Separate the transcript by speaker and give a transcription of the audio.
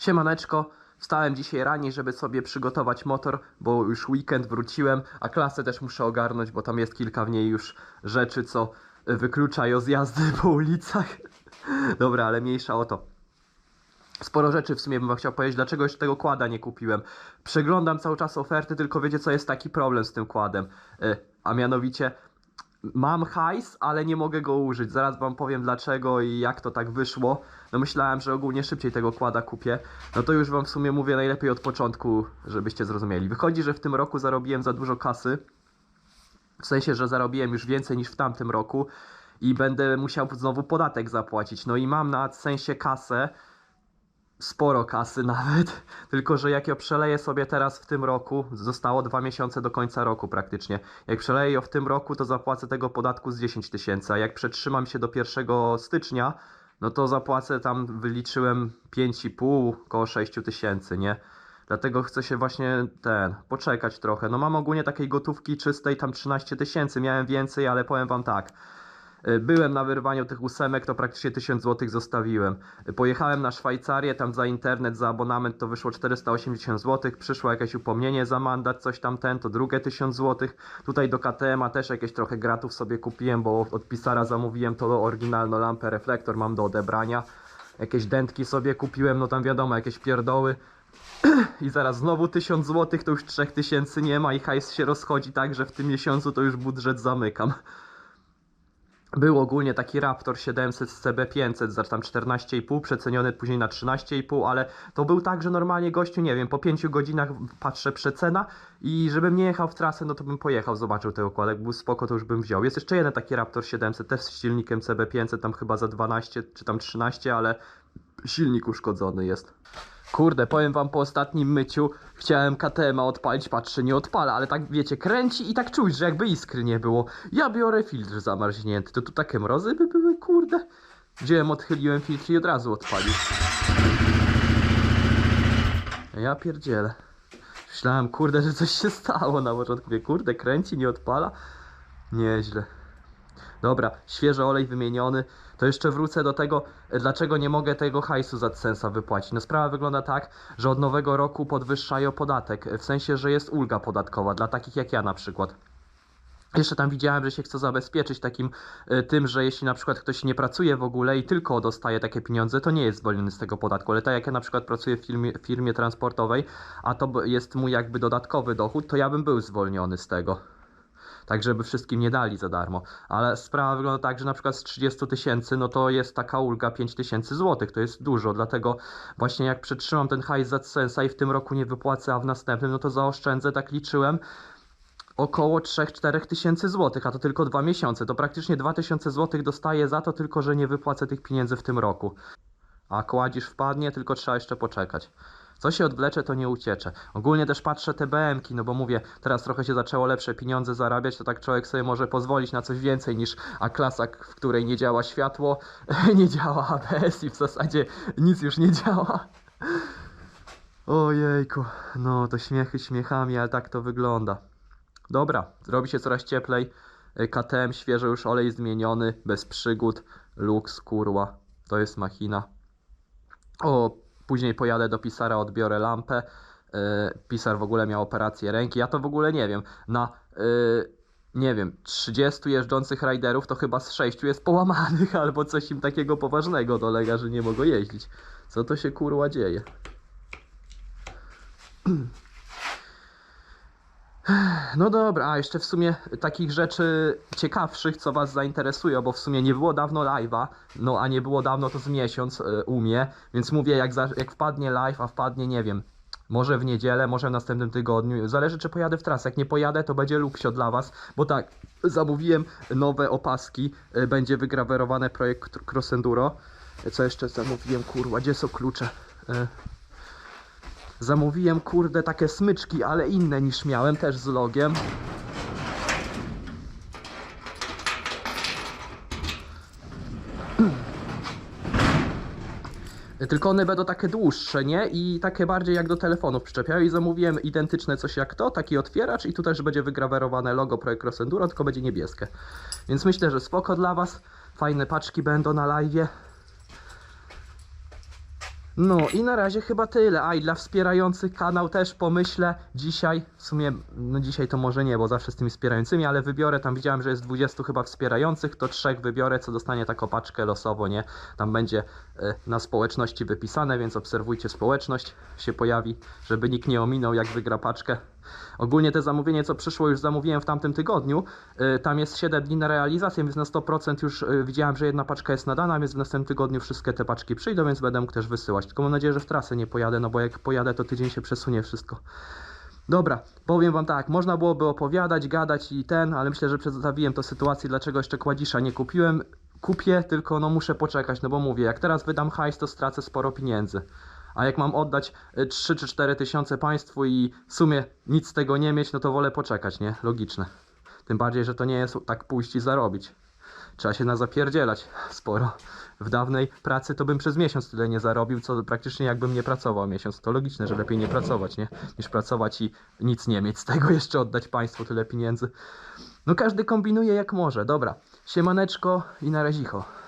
Speaker 1: Siemaneczko, wstałem dzisiaj raniej, żeby sobie przygotować motor, bo już weekend wróciłem, a klasę też muszę ogarnąć, bo tam jest kilka w niej już rzeczy, co wykluczają z jazdy po ulicach. Dobra, ale mniejsza o to. Sporo rzeczy w sumie bym chciał powiedzieć, dlaczego jeszcze tego kłada nie kupiłem. Przeglądam cały czas oferty, tylko wiecie co jest taki problem z tym kładem. Y, A mianowicie mam hajs, ale nie mogę go użyć. Zaraz wam powiem dlaczego i jak to tak wyszło. No myślałem, że ogólnie szybciej tego kłada kupię. No to już wam w sumie mówię najlepiej od początku, żebyście zrozumieli. Wychodzi, że w tym roku zarobiłem za dużo kasy. W sensie, że zarobiłem już więcej niż w tamtym roku i będę musiał znowu podatek zapłacić. No i mam na sensie kasę, sporo kasy nawet, tylko że jak ją przeleję sobie teraz w tym roku, zostało dwa miesiące do końca roku praktycznie. Jak przeleję ją w tym roku, to zapłacę tego podatku z 10 tysięcy, a jak przetrzymam się do 1 stycznia, no to zapłacę tam, wyliczyłem 5,5, koło 6 tysięcy, nie? Dlatego chcę się właśnie ten, poczekać trochę. No mam ogólnie takiej gotówki czystej tam 13 tysięcy, miałem więcej, ale powiem wam tak. Y, Byłem na wyrwaniu tych ósemek, to praktycznie 1000 zł zostawiłem. Y, Pojechałem na Szwajcarię, tam za internet, za abonament to wyszło 480 zł. Przyszło jakieś upomnienie za mandat, coś tam ten, to drugie 1000 zł. Tutaj do KTM-a też jakieś trochę gratów sobie kupiłem, bo od Pisara zamówiłem to oryginalną lampę, reflektor mam do odebrania. Jakieś dętki sobie kupiłem, no tam wiadomo, jakieś pierdoły. I zaraz znowu 1000 zł, to już 3000 nie ma i hajs się rozchodzi tak, że w tym miesiącu to już budżet zamykam. Był ogólnie taki Raptor 700 z CB500 za tam 14,5, przeceniony później na 13,5, ale to był tak, że normalnie gościu, nie wiem, po 5 godzinach patrzę przecena i żebym nie jechał w trasę, no to bym pojechał, zobaczył ten układek, był spoko, to już bym wziął. Jest jeszcze jeden taki Raptor 700, też z silnikiem CB500, tam chyba za 12 czy tam 13, ale silnik uszkodzony jest. Kurde, powiem wam po ostatnim myciu, chciałem KTM-a odpalić, patrzę, nie odpala, ale tak wiecie, kręci i tak czuć, że jakby iskry nie było. Ja biorę filtr zamarznięty, to tu takie mrozy by były, kurde. Wziąłem, odchyliłem filtr i od razu odpalił. Ja pierdzielę. Myślałem, kurde, że coś się stało na początku. Mówię, kurde, kręci, nie odpala. Nieźle. Dobra, świeży olej wymieniony. To jeszcze wrócę do tego, e, dlaczego nie mogę tego hajsu z AdSense'a wypłacić. No sprawa wygląda tak, że od nowego roku podwyższają podatek. e, W sensie, że jest ulga podatkowa dla takich jak ja na przykład. Jeszcze tam widziałem, że się chce zabezpieczyć takim y, tym, że jeśli na przykład ktoś nie pracuje w ogóle i tylko dostaje takie pieniądze, to nie jest zwolniony z tego podatku. Ale tak jak ja na przykład pracuję w firmie, firmie transportowej, a to jest mój jakby dodatkowy dochód, to ja bym był zwolniony z tego. Tak, żeby wszystkim nie dali za darmo. Ale sprawa wygląda tak, że na przykład z 30 tysięcy, no to jest taka ulga 5 tysięcy złotych. To jest dużo, dlatego właśnie jak przetrzymam ten hajs za sensa i w tym roku nie wypłacę, a w następnym, no to zaoszczędzę, tak liczyłem, około 3-4 tysięcy złotych, a to tylko dwa miesiące. To praktycznie 2000 złotych dostaję za to tylko, że nie wypłacę tych pieniędzy w tym roku. A kładzisz wpadnie, tylko trzeba jeszcze poczekać. Co się odwlecze, to nie uciecze. Ogólnie też patrzę te BM-ki, no bo mówię, teraz trochę się zaczęło lepsze pieniądze zarabiać, to tak człowiek sobie może pozwolić na coś więcej niż A-klasa, w której nie działa światło, nie działa ABS i w zasadzie nic już nie działa. Ojejku, no to śmiechy śmiechami, ale tak to wygląda. Dobra, robi się coraz cieplej. Y, KTM świeżo już olej zmieniony, bez przygód. Lux, kurła, to jest machina. O, później pojadę do Pisara, odbiorę lampę. Y, Pisar w ogóle miał operację ręki. Ja to w ogóle nie wiem. Na y, nie wiem, 30 jeżdżących riderów to chyba z 6 jest połamanych albo coś im takiego poważnego dolega, że nie mogą jeździć. Co to się kurła dzieje? No dobra, a jeszcze w sumie takich rzeczy ciekawszych, co Was zainteresuje, bo w sumie nie było dawno live'a, no a nie było dawno to z miesiąc y, u mnie, więc mówię, jak, za, jak wpadnie live, a wpadnie, nie wiem, może w niedzielę, może w następnym tygodniu, zależy czy pojadę w trasę, jak nie pojadę, to będzie luksio dla Was, bo tak, zamówiłem nowe opaski, y, będzie wygrawerowane projekt Cross Enduro, co jeszcze zamówiłem, kurwa, gdzie są klucze? Zamówiłem kurde takie smyczki, ale inne niż miałem, też z logiem. Tylko one będą takie dłuższe, nie? I takie bardziej jak do telefonów przyczepiają. I zamówiłem identyczne coś jak to, taki otwieracz i tu też będzie wygrawerowane logo Projekt Cross tylko będzie niebieskie. Więc myślę, że spoko dla Was. Fajne paczki będą na live. No i na razie chyba tyle. A i dla wspierających kanał też pomyślę dzisiaj, w sumie, no dzisiaj to może nie, bo zawsze z tymi wspierającymi, ale wybiorę, tam widziałem, że jest 20 chyba wspierających, to trzech wybiorę, co dostanie taką paczkę losowo, nie? Tam będzie e, na społeczności wypisane, więc obserwujcie społeczność, się pojawi, żeby nikt nie ominął, jak wygra paczkę. Ogólnie te zamówienie, co przyszło, już zamówiłem w tamtym tygodniu. Y, Tam jest 7 dni na realizację, więc na 100% już y, widziałem, że jedna paczka jest nadana, więc w następnym tygodniu wszystkie te paczki przyjdą, więc będę mógł też wysyłać. Tylko mam nadzieję, że w trasę nie pojadę, no bo jak pojadę, to tydzień się przesunie wszystko. Dobra, powiem wam tak, można byłoby opowiadać, gadać i ten, ale myślę, że przedstawiłem to sytuację, dlaczego jeszcze kładzisza nie kupiłem. Kupię, tylko no muszę poczekać, no bo mówię, jak teraz wydam hajs, to stracę sporo pieniędzy. A jak mam oddać y, 3 czy 4 tysiące państwu i w sumie nic z tego nie mieć, no to wolę poczekać, nie? Logiczne. Tym bardziej, że to nie jest tak pójść i zarobić. Trzeba się na zapierdzielać sporo. W dawnej pracy to bym przez miesiąc tyle nie zarobił, co praktycznie jakbym nie pracował miesiąc. To logiczne, że lepiej nie pracować, nie? Niż pracować i nic nie mieć z tego, jeszcze oddać państwu tyle pieniędzy. No każdy kombinuje jak może. Dobra, siemaneczko i na razicho.